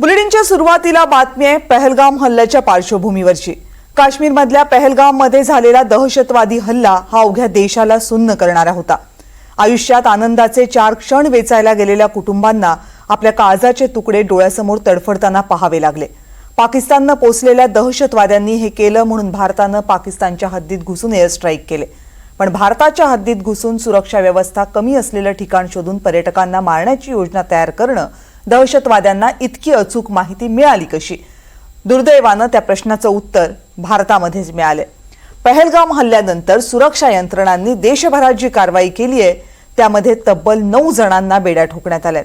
बुलेटिनच्या सुरुवातीला बातमी आहे पहलगाम हल्ल्याच्या पार्श्वभूमीवरची. काश्मीरमधल्या पहलगाममध्ये झालेला दहशतवादी हल्ला हा अवघ्या देशाला सुन्न करणारा होता. आयुष्यात आनंदाचे चार क्षण वेचायला गेलेल्या कुटुंबांना आपल्या काळजाचे तुकडे डोळ्यासमोर तडफडताना पाहावे लागले. पाकिस्ताननं पोचलेल्या दहशतवाद्यांनी हे केलं म्हणून भारतानं पाकिस्तानच्या हद्दीत घुसून एअर स्ट्राईक केले. पण भारताच्या हद्दीत घुसून सुरक्षा व्यवस्था कमी असलेलं ठिकाण शोधून पर्यटकांना मारण्याची योजना तयार करणं दहशतवाद्यांना इतकी अचूक माहिती मिळाली कशी? दुर्दैवानं त्या प्रश्नाचं उत्तर भारतामध्येच मिळाले पहलगाम हल्ल्यानंतर सुरक्षा यंत्रणांनी देशभरात जी कारवाई केली आहे त्यामध्ये तब्बल नऊ जणांना बेड्या ठोकण्यात आल्यात.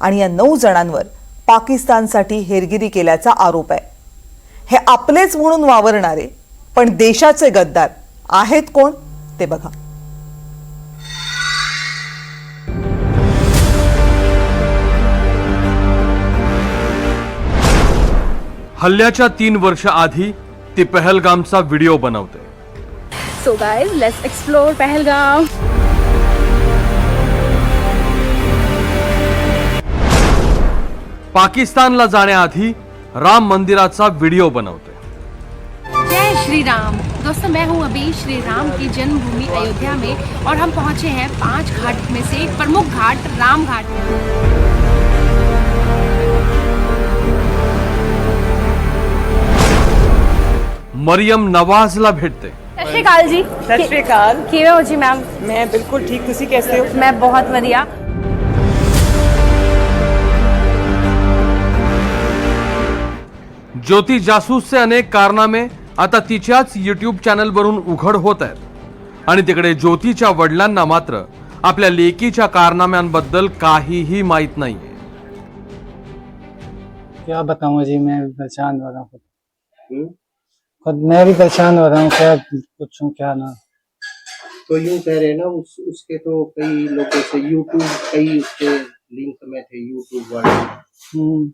आणि या नऊ जणांवर पाकिस्तानसाठी हेरगिरी केल्याचा आरोप आहे. हे आपलेच म्हणून वावरणारे पण देशाचे गद्दार आहेत कोण? ते बघा. हल्ल्याच्या तीन वर्ष आधी ती पहलगामचा व्हिडिओ बनवते. So guys, let's explore Pahalgam. पाकिस्तानला जाण्याआधी राम मंदिराचा व्हिडिओ बनवते. जय श्री राम दोस्तों मैं हूं अभी श्री राम की जन्मभूमि अयोध्या में और हम पहुंचे हैं पांच घाट में से एक प्रमुख घाट राम घाट मरियम नवाजला भेटते ਸਤਿ ਸ਼੍ਰੀ ਅਕਾਲ ਜੀ ਸਤਿ ਸ਼੍ਰੀ ਅਕਾਲ ਕਿਵੇਂ ਹੋ ਜੀ ਮੈਮ ਮੈਂ ਬਿਲਕੁਲ ਠੀਕ ਤੁਸੀਂ ਕੈਸੇ ਹੋ ਮੈਂ ਬਹੁਤ ਵਧੀਆ ज्योती जासूसचे अनेक कारनामे आता तिच्याच युट्यूब चॅनलवरून उघड होत आहेत आणि तिकडे ज्योतीच्या वडिलांना मात्र आपल्या लेकीच्या कारनाम्यांबद्दल काहीही माहीत नाहीये क्या बताऊं जी मैं भी परेशान हो रहा हूँ खुद मैं भी परेशान हो रहा हूँ क्या पूछूँ क्या ना। तो यूँ कह रहे हैं ना उस उसके तो कई लोगों से यूट्यूब कई उसके लिंक में थे यूट्यूब वाले। हम्म।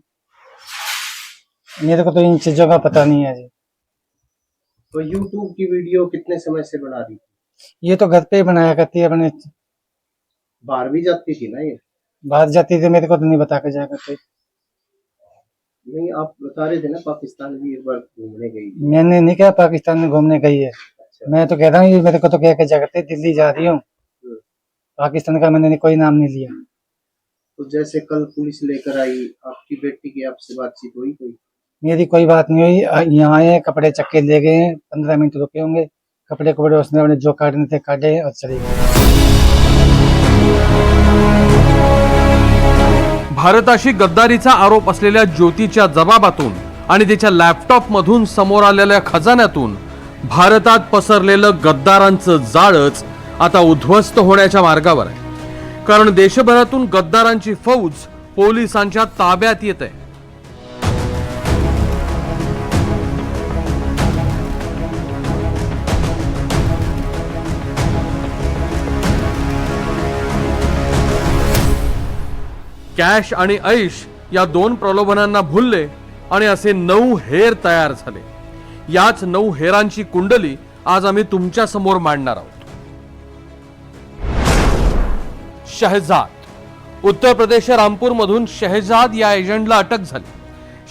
मेरे को तो इन चीज़ों का पता नहीं है जी। तो यूट्यूब की वीडियो कितने समय से बना रही थी? ये तो घर पे ही बनाया करती है अपने बाहर भी जाती थी ना ये? बाहर जाती थी मेरे को तो नहीं बता के जाया करते नहीं आप बता रहे थे ना पाकिस्तान भी एक बार घूमने गई। मैंने नहीं कहा पाकिस्तान में घूमने गई है। अच्छा। मैं तो कह रहा हूँ मेरे को तो कह के जा करते दिल्ली जा रही हूँ। पाकिस्तान का मैंने कोई नाम नहीं लिया। तो जैसे कल पुलिस लेकर आई आपकी बेटी की आपसे बातचीत हुई कोई? मेरी कोई बात नहीं हुई। यहाँ आए कपड़े चक्के ले गए हैं। पंद्रह मिनट रुके होंगे। कपड़े कपड़े उसने अपने जो काटने थे काटे और चले गए। भारताशी गद्दारीचा आरोप असलेल्या ज्योतीच्या जबाबातून आणि तिच्या लॅपटॉपमधून समोर आलेल्या खजान्यातून भारतात पसरलेलं गद्दारांचं जाळच आता उद्ध्वस्त होण्याच्या मार्गावर आहे. कारण देशभरातून गद्दारांची फौज पोलिसांच्या ताब्यात येत आहे. कॅश आणि ऐश या दोन प्रलोभनांना भुलले आणि असे नऊ हेर तयार झाले. याच नऊ हेरांची कुंडली आज आम्ही तुमच्यासमोर मांडणार आहोत. शहजाद. उत्तर प्रदेश रामपूरमधून शहजाद या एजंटला अटक झाली.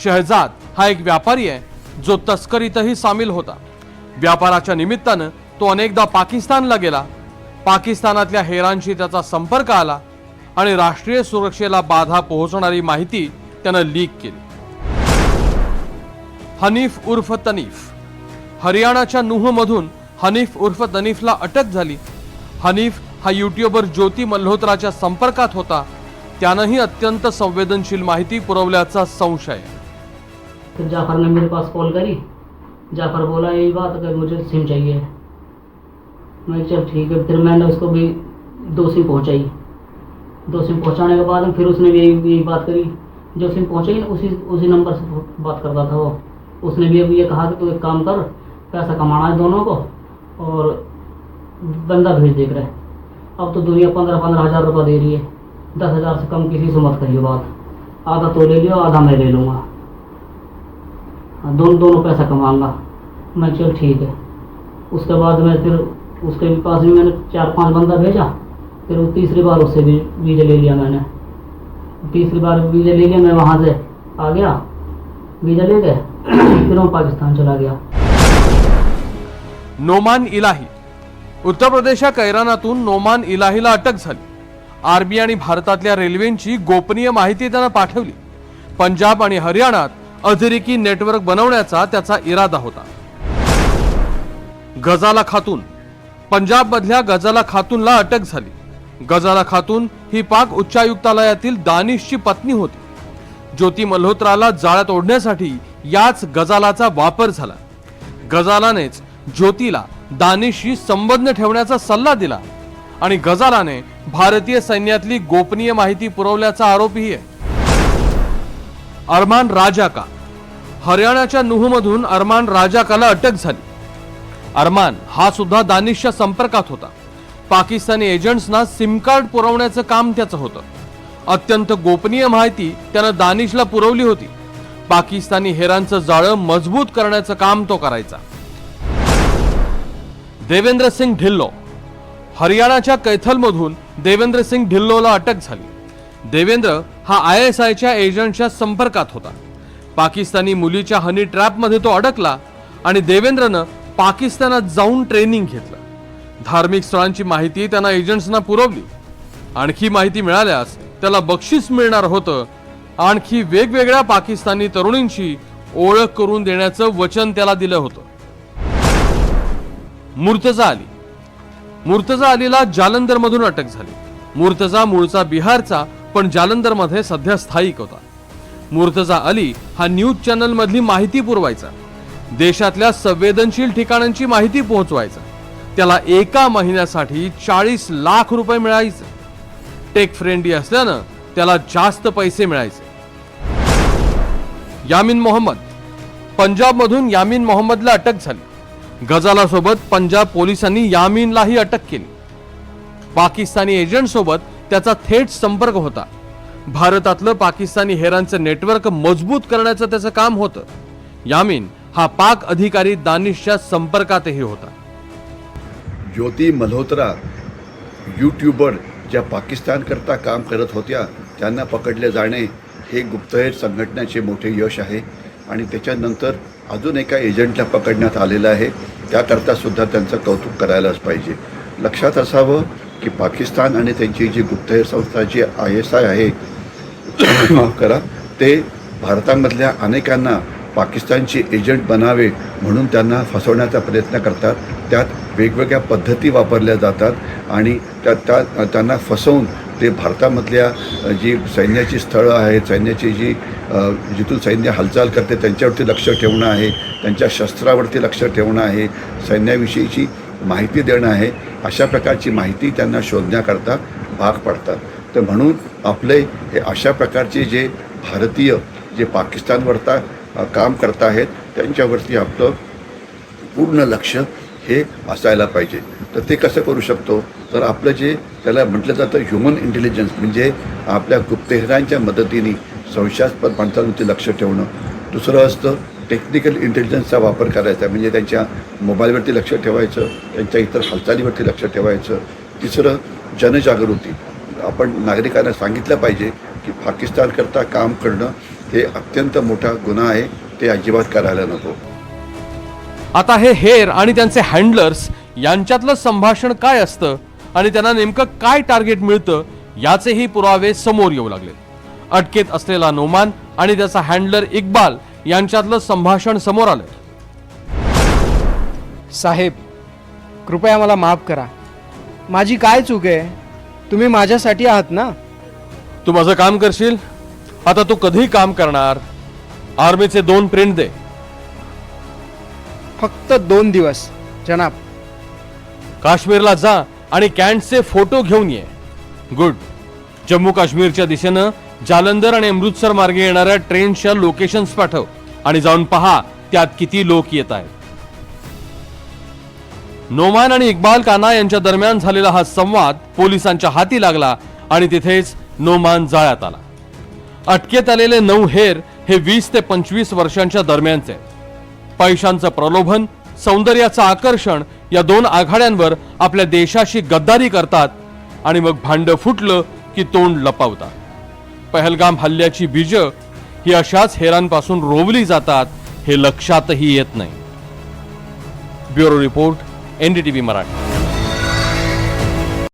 शहजाद हा एक व्यापारी आहे जो तस्करीतही सामील होता. व्यापाराच्या निमित्तानं तो अनेकदा पाकिस्तानला गेला. पाकिस्तानातल्या हेरांशी त्याचा संपर्क आला आणि राष्ट्रीय सुरक्षेला बाधा पोहोचणारी माहिती त्यानं लीक केली. हनीफ उर्फ तनीफ. हरियाणाच्या नुहमधून हनीफ उर्फ तनीफला अटक झाली. हनीफ हा युट्यूबर ज्योती मल्होत्राच्या संपर्कात होता. त्यानंही अत्यंत संवेदनशील माहिती पुरवल्याचा संशय. फिर जाफर ने मेरे पास कॉल करी. जाफर बोला यही बात अगर मुझे सिम चाहिए. मैं चल ठीक है। फिर मैंने उसको भी दो सिम पहुँचाई। दो सिम पहुँचाने के बाद फिर उसने भी यही यही बात करी। जो सिम पहुंचाई ना उसी उसी नंबर से बात करता था वो। उसने भी अब ये कहा कि तू एक काम कर पैसा कमाना है दोनों को और बंदा भेज देख रहे अब तो दुनिया पंद्रह पंद्रह हज़ार रुपये दे रही है। दस हज़ार से कम किसी से मत करिए बात। आधा तो ले लियो आधा मैं ले लूँगा। हाँ, दोनों दोनों पैसा कमाऊँगा। मैं चल ठीक है। उसके बाद मैं फिर उसके पास भी मैंने चार पाँच बंदा भेजा। फिर वो तीसरी बार उससे भी वीज़ा ले लिया मैंने। तीसरी बार वीज़ा ले लिया मैं वहाँ से आ गया। वीज़ा ले गए फिर वो पाकिस्तान चला गया। नोमान इलाही। उत्तर प्रदेशच्या कैरानातून नोमान इलाहीला अटक झाली. आर्मी आणि भारतातल्या रेल्वेंची गोपनीय माहिती त्यानं पाठवली. पंजाब आणि हरियाणात अतिरेकी नेटवर्क बनवण्याचा त्याचा इरादा होता. गजाला खातून. पंजाब मधल्या गजाला खातूनला अटक झाली. गजाला खातून ही पाक उच्चायुक्तालयातील दानिशची पत्नी होती. ज्योती मल्होत्राला जाळ्यात ओढण्यासाठी याच गजालाचा वापर झाला. गजालानेच ज्योतीला दानिशशी संबंध ठेवण्याचा सल्ला दिला आणि गजालाने भारतीय सैन्यातली गोपनीय माहिती पुरवल्याचा आरोपही आहे. अरमान राजाका. हरियाणाच्या नुहमधून अरमान राजाकाला अटक झाली. अरमान हा सुद्धा दानिशच्या संपर्कात होता. पाकिस्तानी एजंट्सना सिम कार्ड पुरवण्याचं काम त्याचं होतं. अत्यंत गोपनीय माहिती त्यानं दानिशला पुरवली होती. पाकिस्तानी हेरांचं जाळं मजबूत करण्याचं काम तो करायचा. देवेंद्र सिंग ढिल्लो. हरियाणाच्या कैथलमधून देवेंद्र सिंग ढिल्लोला अटक झाली. देवेंद्र हा आय एस आयच्या एजंटच्या संपर्कात होता. पाकिस्तानी मुलीच्या हनी ट्रॅपमध्ये तो अडकला आणि देवेंद्रनं पाकिस्तानात जाऊन ट्रेनिंग घेतलं. धार्मिक स्थळांची माहिती त्यांना एजंट्सना पुरवली. आणखी माहिती मिळाल्यास त्याला बक्षीस मिळणार होतं. आणखी वेगवेगळ्या पाकिस्तानी तरुणींची ओळख करून देण्याचं वचन त्याला दिलं होतं. मुर्तजा अली. मुर्तजा अलीला जालंधरमधून अटक झाली. मुर्तजा मूळचा बिहारचा पण जालंधरमध्ये सध्या स्थायिक होता. मुर्तजा अली हा न्यूज चॅनलमधली माहिती पुरवायचा. देशातल्या संवेदनशील ठिकाणांची माहिती पोहोचवायचा. त्याला एका महिन्यासाठी चाळीस लाख रुपये मिळायचे. टेक फ्रेंडली असल्यानं त्याला जास्त पैसे मिळायचे. यामिन मोहम्मद. पंजाबमधून यामिन मोहम्मदला अटक झाली. गजाला सोबत पंजाब पोलिसांनी यामिनलाही अटक केली. पाकिस्तानी एजंट सोबत त्याचा थेट संपर्क होता. भारतातलं पाकिस्तानी हेरांचं नेटवर्क मजबूत करण्याचं त्याचं काम होतं. यामिन हा पाक अधिकारी दानिशच्या संपर्कातही होता. ज्योती मल्होत्रा यूट्यूबर ज्या पाकिस्तानकरता काम करत होत्या त्यांना पकडले जाणे हे गुप्तहेर संघटनेचे मोठे यश आहे आणि त्याच्यानंतर अजून एका एजंटला पकडण्यात आलेलं आहे. त्याकरता सुद्धा त्यांचं कौतुक करायलाच पाहिजे. लक्षात असावं की पाकिस्तान आणि त्यांची जी गुप्तहेर संस्था जी आय एस आय आहे माफ करा ते भारतामधल्या अनेकांना पाकिस्तानचे एजंट बनावे म्हणून त्यांना फसवण्याचा प्रयत्न करतात. त्यात वेगवेगळ्या पद्धती वापरल्या जातात आणि त्या त्या त्यांना फसवून ते भारतामधल्या जी सैन्याची स्थळं आहेत सैन्याची जी जिथून सैन्य हालचाल करते त्यांच्यावरती लक्ष ठेवणं आहे त्यांच्या शस्त्रावरती लक्ष ठेवणं आहे सैन्याविषयीची माहिती देणं आहे अशा प्रकारची माहिती त्यांना शोधण्याकरता भाग पडतात. तर म्हणून आपले हे अशा प्रकारचे जे भारतीय जे पाकिस्तानवरता काम करत आहेत. त्यांच्यावरती आपलं पूर्ण लक्ष हे असायला पाहिजे. तर ते कसं करू शकतो? तर आपलं जे त्याला म्हटलं जातं ह्युमन इंटेलिजन्स म्हणजे आपल्या गुप्तहेरांच्या मदतीने संशयास्पद माणसांवरती लक्ष ठेवणं. दुसरं असतं टेक्निकल इंटेलिजन्सचा वापर करायचा म्हणजे त्यांच्या मोबाईलवरती लक्ष ठेवायचं त्यांच्या इतर हालचालीवरती लक्ष ठेवायचं. तिसरं जनजागृती. आपण नागरिकांना सांगितलं पाहिजे की पाकिस्तानकरता काम करणं हे अत्यंत मोठा गुन्हा आहे ते अजिबात करायला नको. आता हे हेर आणि त्यांचे हँडलर्स यांच्यातलं संभाषण काय असतं आणि त्यांना नेमकं काय टार्गेट मिळतं याचेही पुरावे समोर येऊ लागले. अटकेत असलेला नोमान आणि त्याचा हँडलर इक्बाल यांच्यातलं संभाषण समोर आलं. साहेब कृपया मला माफ करा. माझी काय चूक आहे? तुम्ही माझ्यासाठी आहात ना? तू माझं काम करशील? आता तू कधी काम करणार आर्मीचे दोन प्रिंट दे. फक्त दोन दिवस जनाब. काश्मीरला जा आणि कॅन्टचे फोटो घेऊन ये. गुड. जम्मू काश्मीरच्या दिशेनं जालंधर आणि अमृतसर मार्गे येणाऱ्या ट्रेनच्या लोकेशन्स पाठव आणि जाऊन पहा त्यात किती लोक येत आहेत. नोमान आणि इक्बाल काना यांच्या दरम्यान झालेला हा संवाद पोलिसांच्या हाती लागला आणि तिथेच नोमान जाळ्यात आला. अटकेत आलेले नऊ हेर हे वीस ते पंचवीस वर्षांच्या दरम्यानचे. पैशांचं प्रलोभन सौंदर्याचं आकर्षण या दोन आघाड्यांवर आपल्या देशाशी गद्दारी करतात आणि मग भांड फुटलं की तोंड लपवतात. पहलगाम हल्ल्याची बीज ही अशाच हेरांपासून रोवली जातात हे लक्षातही येत नाही. Bureau report NDTV Marathi.